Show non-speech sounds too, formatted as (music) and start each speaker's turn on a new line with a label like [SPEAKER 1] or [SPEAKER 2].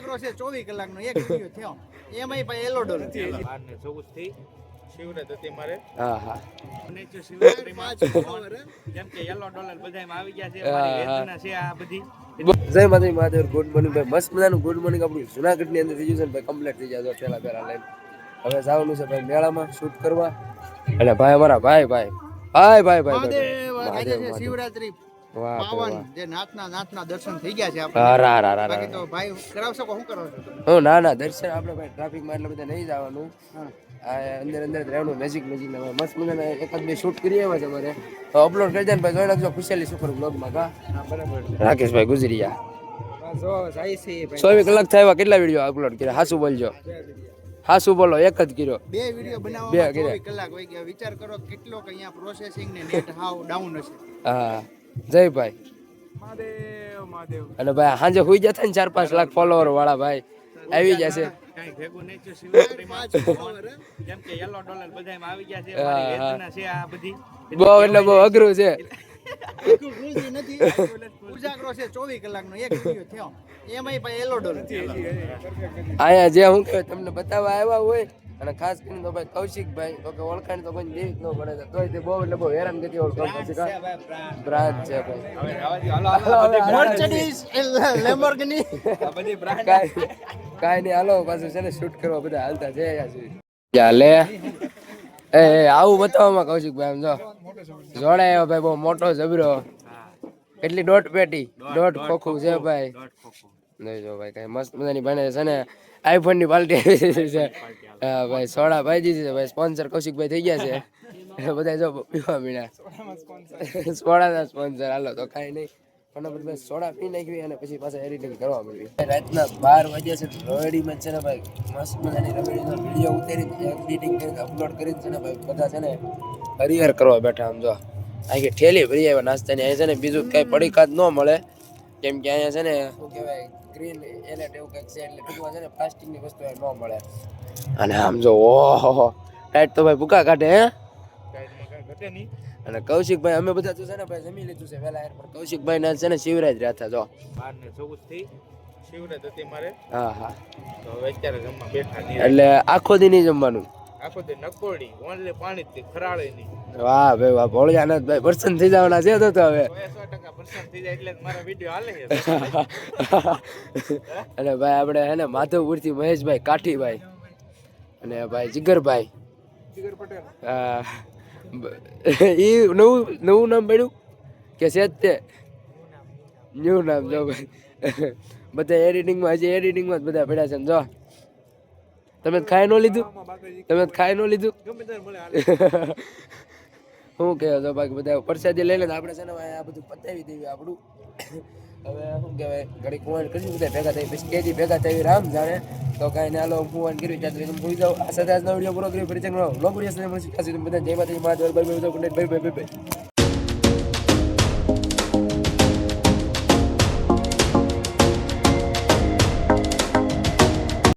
[SPEAKER 1] ઉજાગરો છે ચોવીસ કલાકનો એક વીડિયો થયો. એમાંય ભાઈ એલો ડોલ
[SPEAKER 2] બાર ને ચૌદથી શિવરાત હતી મારે.
[SPEAKER 3] હા હા.
[SPEAKER 2] અને જો શિવરાત્રીમાં જેમ કે યલો ડોલર બધામાં આવી ગયા છે મારી છે આ બધી.
[SPEAKER 3] જય માતાજી મહાદેવ ગુડ મોર્નિંગ. ભાઈ મસ્ત મજાનું ગુડ મોર્નિંગ આપણું જુનાગઢની અંદર થઈ ને ભાઈ કમ્પ્લીટ થઈ જાય પેલા પેલા લઈને. હવે જવાનું છે ભાઈ મેળામાં શૂટ કરવા. અને ભાઈ અમારા ભાઈ ભાઈ. ભાઈ ભાઈ ભાઈ
[SPEAKER 1] શિવરાત્રી. પાવન જે નાથના નાથના દર્શન થઈ ગયા છે આપણે.
[SPEAKER 3] રા રા રા
[SPEAKER 1] બાકી તો ભાઈ કરાવશો કે શું કરો છો
[SPEAKER 3] હું ના ના દર્શન આપણે ભાઈ એટલે બધા નહીં જવાનું. અંદર અંદર રહેવાનું મેજિક મેજિક ને. મસ્ત મજાના એકાદ બે શૂટ કરી એવા છે અમારે. તો અપલોડ કરી દે ને ભાઈ જોઈ નાખજો ખુશાલી સુપર બ્લોગમાં કા
[SPEAKER 1] બરાબર.
[SPEAKER 3] રાકેશભાઈ ગુજરીયા. ચોવીસ કલાક થયા કેટલા વીડિયો અપલોડ કર્યા? હાસુ બોલજો. હાસુ બોલો એક જ કર્યો.
[SPEAKER 1] બે વીડિયો
[SPEAKER 3] બે
[SPEAKER 1] બનાવવામાં કલાક વહી ગયા. વિચાર કરો કેટલો અહીંયા પ્રોસેસિંગ ને નેટ હાવ ડાઉન હશે.
[SPEAKER 3] હા. જય ભાઈ. અને ભાઈ સાંજે હુઈ જતા ને ચાર પાંચ લાખ ફોલોવર વાળા ભાઈ. આવી જશે
[SPEAKER 2] કઈ ભેગું નહીં થયું શિવરાત્રીમાં જેમ કે યલો ડોલર બધામાં આવી ગયા છે
[SPEAKER 3] હા,
[SPEAKER 2] મારી
[SPEAKER 3] હા.
[SPEAKER 2] વેદના છે આ બધી.
[SPEAKER 3] બહુ એટલે બહુ અઘરું છે.
[SPEAKER 1] ઉજાગરો ચોવીસ કલાકનો એક વીડિયો થયો. એલો
[SPEAKER 3] અહીંયા જે હું તમને બતાવવા આવ્યા હોય અને ખાસ કરીને તો ભાઈ કૌશિકભાઈ તો કે ઓળખાણ તો કોઈ દેવી જ ન પડે તો તોય તે બહુ એટલે બહુ હેરાન ગતિ ઓળખાણ પછી કા બ્રાન્ડ છે ભાઈ
[SPEAKER 2] હવે આવા હાલો હાલો
[SPEAKER 3] હાલો,
[SPEAKER 2] બધી brand
[SPEAKER 1] લેમ્બોર્ગિની
[SPEAKER 2] આ બધી બ્રાન્ડ
[SPEAKER 3] કાઈ નહીં હાલો પાછું છે ને શૂટ કરવા બધા હાલતા છે. સુધી એ આવું બતાવવામાં કૌશિકભાઈ આમ જો. જોડાયો ભાઈ બહુ મોટો જબરો કેટલી દોઢ પેટી? દોઢ ખોખું છે ભાઈ. નહીં જો ભાઈ કઈ મસ્ત મજાની બને છે ને. આઈફોનની પાલટી છે. હા ભાઈ સોડા ભાઈ દીધી છે ભાઈ સ્પોન્સર કૌશિકભાઈ થઈ ગયા છે. બધા જો પીવા મીણા સોડાના સ્પોન્સર હાલો તો કાંઈ નહીં. ફટાફટ ભાઈ સોડા પી નાખવી અને પછી પાછા એડિટિંગ કરવા મળવી રાતના બાર વાગ્યા છે રવેડીમાં છે ને ભાઈ મસ્ત મજાની રવેડીનો વીડિયો ઉતારી એડિટિંગ કરીને અપલોડ કરી છે ને ભાઈ બધા છે ને હરિહર કરવા બેઠા આમ જો. કે ઠેલી ભરી આવ્યા નાસ્તાની અહીં છે ને બીજું કઈ પડીકાત ન મળે. કેમ કે અહીંયા છે ને શું કહેવાય ગ્રીન એલર્ટ એવું કંઈક છે એટલે ટૂંકમાં છે ને પ્લાસ્ટિકની વસ્તુ ન મળે. અને આમ જો ઓહો ટાઈટ તો ભાઈ ભૂકા કાઢે હે?
[SPEAKER 2] ઘટે નહીં.
[SPEAKER 3] અને કૌશિકભાઈ અમે બધા તો છે ને ભાઈ જમી લીધું છે વહેલા એર પણ કૌશિકભાઈ ના છે ને શિવરાજ હતા જો.
[SPEAKER 2] બાર ને ચૌદથી શિવરાજ હતી મારે.
[SPEAKER 3] હા હા.
[SPEAKER 2] તો હવે અત્યારે જમવા બેઠા નહીં.
[SPEAKER 3] એટલે આખો દી નહીં જમવાનું?
[SPEAKER 2] આખો દી નકોડી ઓનલી પાણી જ ખરાળે નહીં.
[SPEAKER 3] વાહ ભાઈ વાહ ભોળિયાનાથ ભાઈ પ્રસન્ન થઈ જવાના છે તો હવે. (laughs) અને ભાઈ આપણે હે ને માધવપુરથી મહેશભાઈ કાઠીભાઈ અને ભાઈ જીગરભાઈ.
[SPEAKER 2] જીગર પટેલ.
[SPEAKER 3] હા. (laughs) એ નવું નવું નામ પડ્યું? કે છે જ તે? ન્યુ નામ જો ભાઈ. (laughs) બધા એડિટિંગમાં હજી એડિટિંગમાં જ બધા પડ્યા છે ને જો. તમે ખાઈ ન લીધું? તમે ખાઈ ન લીધું
[SPEAKER 2] ગમે ત્યારે મળે હાલે
[SPEAKER 3] શું કહે તો બાકી બધા? પરસાદી લઈ લે ને આપણે છે ને આ બધું પતાવી દેવી આપણું. હવે શું કહેવાય? ઘડી કુવાન કરી બધા ભેગા થઈ પછી કેદી ભેગા થઈ રામ જાણે. તો કાંઈ ના લો કુવાન કર્યું, ત્યાં તમે ભૂલી જાઓ. આ સાથે આજનો વીડિયો પૂરો કર્યો, ફરી ચંગનો લો વીડિયો સાથે મળીશું બધા જય માતાજી, મહાદેવ ભાઈ ભાઈ ભાઈ ભાઈ ભાઈ.